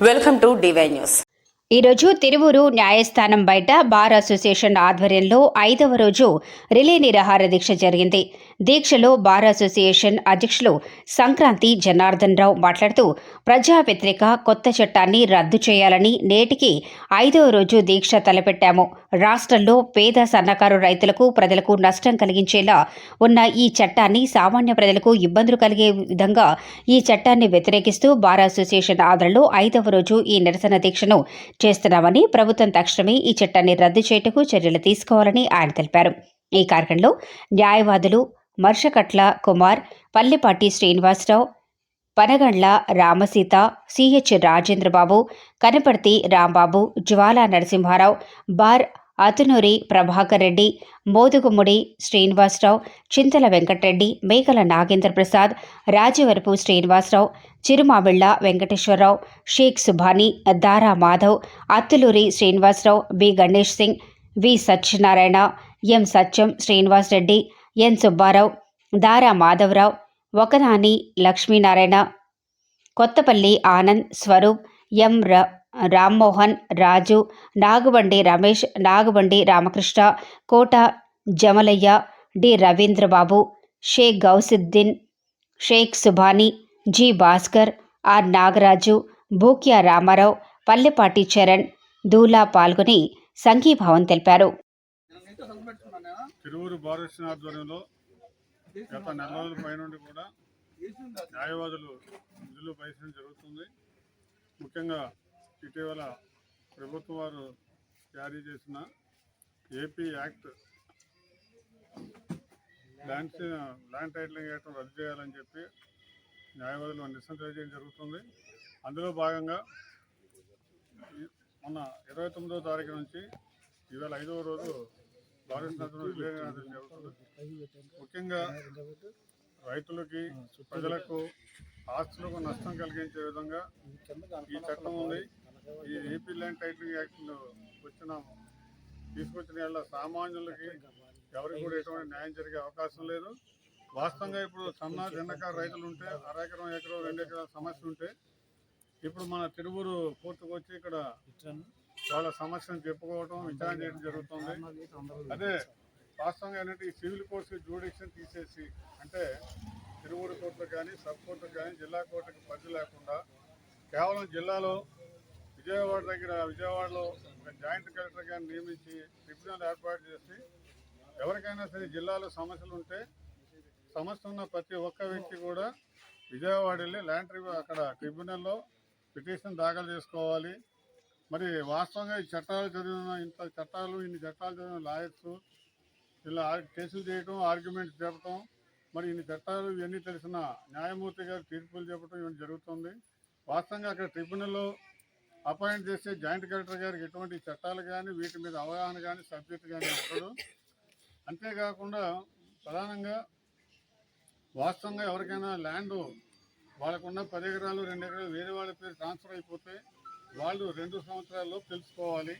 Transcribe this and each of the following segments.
Welcome to DY news ఈరోజు తిరువూరు న్యాయస్థానం బయట బార్ అసోసియేషన్ ఆధ్వర్యంలో ఐదవ రోజు రిలే నిరాహార దీక్ష జరిగింది. దీక్షలో బార్ అసోసియేషన్ అధ్యక్షులు సంక్రాంతి జనార్దన్ రావు మాట్లాడుతూ ప్రజా వ్యతిరేక కొత్త చట్టాన్ని రద్దు చేయాలని నేటికి ఐదవ రోజు దీక్ష తలపెట్టాము. రాష్ట్రంలో పేద సన్నకారు రైతులకు ప్రజలకు నష్టం కలిగించేలా ఉన్న ఈ చట్టాన్ని సామాన్య ప్రజలకు ఇబ్బందులు కలిగే విధంగా ఈ చట్టాన్ని వ్యతిరేకిస్తూ బార్ అసోసియేషన్ ఆధ్వర్యంలో ఐదవ రోజు ఈ నిరసన దీక్షను చేస్తున్నామని ప్రభుత్వం తక్షణమే ఈ చట్టాన్ని రద్దు చేయుటకు చర్యలు తీసుకోవాలని ఆయన తెలిపారు. ఈ కార్యక్రమంలో న్యాయవాదులు Marshakatla Kumar Pallepati Srinivasarao Panagandla Ramasita CH Rajendrababu Kanaparthi Rambabu Jwala Narasimharao bar Athunuri Prabhakar Reddy Modugumudi Srinivasarao Chintala Venkatreddy Mekala Nagendra Prasad Rajavarapu Srinivasarao Chirumamilla Venkateswararao Shaik Subhani Dara Madhav Athuluri Srinivasarao B Ganesh Singh V Satyanarayana M Satyam Srinivas Reddy N Subbarao Dara Madhavarao Okanani Lakshminarayana Kothapalli Anand Swaroop M ర Rammohan Raju Nagubandi Ramesh Nagubandi Ramakrishna Kota Jamalaiah D Ravindrababu Shaik Gousuddin Shaik Subhani G Bhaskar R Nagaraju Bhukya Ramarao Pallepati Charan Dula పాల్గొని సంఘీభావం తెలిపారు. తిరువురు బాలకృష్ణ ఆధ్వర్యంలో గత నెల రోజుల పైనుండి కూడా న్యాయవాదులు విధులు బహిష్కరణ జరుగుతుంది. ముఖ్యంగా ఇటీవల ప్రభుత్వం వారు జారీ చేసిన AP act land land titling act రద్దు చేయాలని చెప్పి న్యాయవాదులు నిరసన తెలియజేయడం జరుగుతుంది. అందులో భాగంగా మొన్న ఇరవై తొమ్మిదో తారీఖు నుంచి ఇవాళ ఐదవ రోజు భారతదేశంలో జరుగుతుంది. ముఖ్యంగా రైతులకి ప్రజలకు ఆస్తులకు నష్టం కలిగించే విధంగా ఈ చట్టం ఉంది. ఈ ఏపీ ల్యాండ్ టైటిలింగ్ యాక్ట్ వచ్చిన తీసుకొచ్చిన వాళ్ళ సామాన్యులకి ఎవరికి కూడా ఎటువంటి న్యాయం జరిగే అవకాశం లేదు. వాస్తవంగా ఇప్పుడు సన్న చిన్నకారు రైతులు ఉంటే అర ఎకరం రెండు ఎకరాల సమస్య ఉంటే ఇప్పుడు మన తిరువురు కోర్టుకు వచ్చి ఇక్కడ వాళ్ళ సమస్యను చెప్పుకోవడం విచారణ చేయడం జరుగుతుంది. అదే వాస్తవంగా ఏంటంటే ఈ సివిల్ కోర్టు జ్యూడిక్షన్ తీసేసి అంటే తిరువురు కోర్టు కానీ సబ్ కోర్టుకు కానీ జిల్లా కోర్టుకు పరిధి లేకుండా కేవలం జిల్లాలో విజయవాడ దగ్గర విజయవాడలో ఒక జాయింట్ కలెక్టర్ గారిని నియమించి ట్రిబ్యునల్ ఏర్పాటు చేసి ఎవరికైనా సరే జిల్లాలో సమస్యలు ఉంటే సమస్య ఉన్న ప్రతి ఒక్క వ్యక్తి కూడా విజయవాడ వెళ్ళి ల్యాండ్ ట్రిబ్యూ అక్కడ ట్రిబ్యునల్లో పిటిషన్ దాఖలు చేసుకోవాలి. మరి వాస్తవంగా ఈ చట్టాలు చదివిన ఇంత చట్టాలు ఇన్ని చట్టాలు చదివిన లాయర్స్ ఇలా కేసులు చేయటం ఆర్గ్యుమెంట్స్ చెప్పటం మరి ఇన్ని చట్టాలు ఇవన్నీ తెలిసిన న్యాయమూర్తి గారు తీర్పులు చెప్పడం ఇవన్నీ జరుగుతుంది. వాస్తవంగా అక్కడ ట్రిబ్యునల్లో అపాయింట్ చేసే జాయింట్ కలెక్టర్ గారికి ఎటువంటి చట్టాలు కానీ వీటి మీద అవగాహన కానీ సబ్జెక్ట్ కానీ ఉండదు. అంతేకాకుండా ప్రధానంగా వాస్తవంగా ఎవరికైనా ల్యాండ్ వాళ్ళకున్న పది ఎకరాలు రెండు ఎకరాలు వేరే వాళ్ళ పేరు ట్రాన్స్ఫర్ అయిపోతే వాళ్ళు రెండు సంవత్సరాల్లో తెలుసుకోవాలి.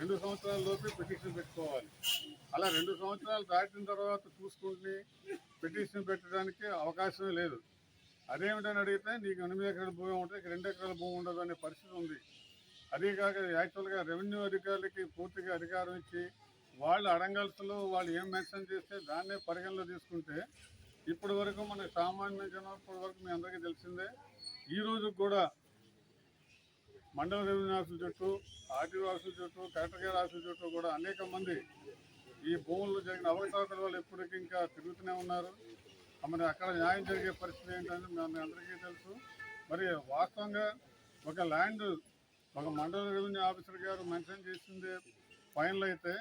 రెండు సంవత్సరాలలోపే పిటిషన్ పెట్టుకోవాలి. అలా రెండు సంవత్సరాలు దాటిన తర్వాత చూసుకుంటే పిటిషన్ పెట్టడానికి అవకాశమే లేదు. అదేమిటని అడిగితే నీకు ఎనిమిది ఎకరాల భూమి ఉంటుంది రెండు ఎకరాల భూమి ఉండదు అనే పరిస్థితి ఉంది. అదే కాక యాక్చువల్గా రెవెన్యూ అధికారులకి పూర్తిగా అధికారం ఇచ్చి వాళ్ళు అడంగల్స్లో వాళ్ళు ఏం మెన్షన్ చేస్తే దాన్నే పరిగణలో తీసుకుంటే ఇప్పటి వరకు మన సామాన్య జనం ఇప్పటి వరకు మీ అందరికీ తెలిసిందే. ఈ రోజు కూడా మండల రెవెన్యూ ఆఫీసుల చుట్టూ ఆర్టీఓ ఆఫీసుల చుట్టూ కలెక్టర్ గారి ఆఫీసుల చుట్టూ కూడా అనేక మంది ఈ భూముల్లో జరిగిన అవకతవకల వాళ్ళు ఎప్పటికీ ఇంకా తిరుగుతూనే ఉన్నారు. మరి అక్కడ న్యాయం జరిగే పరిస్థితి ఏంటంటే మీ అందరికీ తెలుసు. మరి వాస్తవంగా ఒక ల్యాండ్ ఒక మండల రెవెన్యూ ఆఫీసర్ గారు మెన్షన్ చేసింది ఫైనల్ అయితే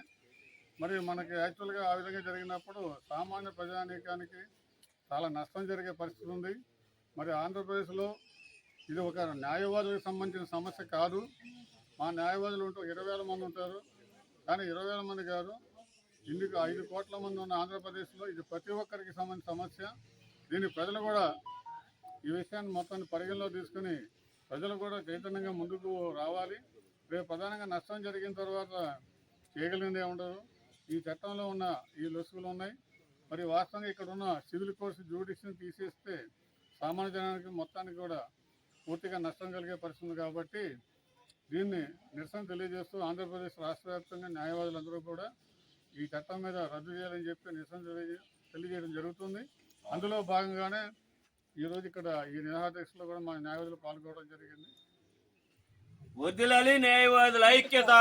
మరి మనకి యాక్చువల్గా ఆ విధంగా జరిగినప్పుడు సామాన్య ప్రజానీకానికి చాలా నష్టం జరిగే పరిస్థితి ఉంది. మరి ఆంధ్రప్రదేశ్లో ఇది ఒక న్యాయవాదులకు సంబంధించిన సమస్య కాదు. మా న్యాయవాదులు ఉంటారు ఇరవై వేల మంది ఉంటారు. కానీ ఇరవై వేల మంది కాదు. ఇందుకు ఐదు కోట్ల మంది ఉన్న ఆంధ్రప్రదేశ్లో ఇది ప్రతి ఒక్కరికి సంబంధించిన సమస్య. దీన్ని ప్రజలు కూడా ఈ విషయాన్ని మొత్తాన్ని పరిగణలో తీసుకుని ప్రజలు కూడా చైతన్యంగా ముందుకు రావాలి. రేపు ప్రధానంగా నష్టం జరిగిన తర్వాత చేయగలిగిందే ఉండదు ఈ చట్టంలో ఉన్న ఈ లొసుగులు ఉన్నాయి. మరి వాస్తవంగా ఇక్కడ ఉన్న సివిల్ కోర్సు జ్యూడిక్షన్ తీసేస్తే సామాన్య జనానికి మొత్తానికి కూడా పూర్తిగా నష్టం కలిగే పరిస్థితి కాబట్టి దీన్ని నిరసన తెలియజేస్తూ ఆంధ్రప్రదేశ్ రాష్ట్ర వ్యాప్తంగా న్యాయవాదులందరూ కూడా ఈ చట్టం మీద రద్దు చేయాలని చెప్పి నిరసన తెలియజేయడం జరుగుతుంది. అందులో భాగంగానే ఈరోజు ఇక్కడ ఈ నిరాదీక్షలో కూడా మా న్యాయవాదులు పాల్గొనడం జరిగింది. వదిలాలి న్యాయవాదుల ఐక్యత!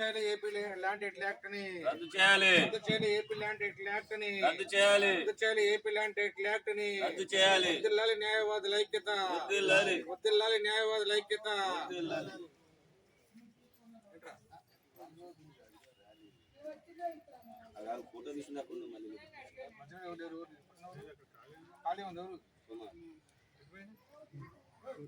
చేయాలి ఏపీ ల్యాండ్ ఎట్ల యాక్ట్ని. రద్దు చేయాలి. రద్దు చేయాలి ఏపీ ల్యాండ్ ఎట్ల యాక్ట్ని. రద్దు చేయాలి. రద్దు చేయాలి ఏపీ ల్యాండ్ ఎట్ల యాక్ట్ని. రద్దు చేయాలి. వదిల్లాలి న్యాయవాదుల ఐక్యత వదిలాలి వదిల్లాలి న్యాయవాదుల ఐక్యత వదిలాలి ఫోటో తీసినప్పుడు మళ్ళీ. ఖాళీ ఉంది ఎవరు?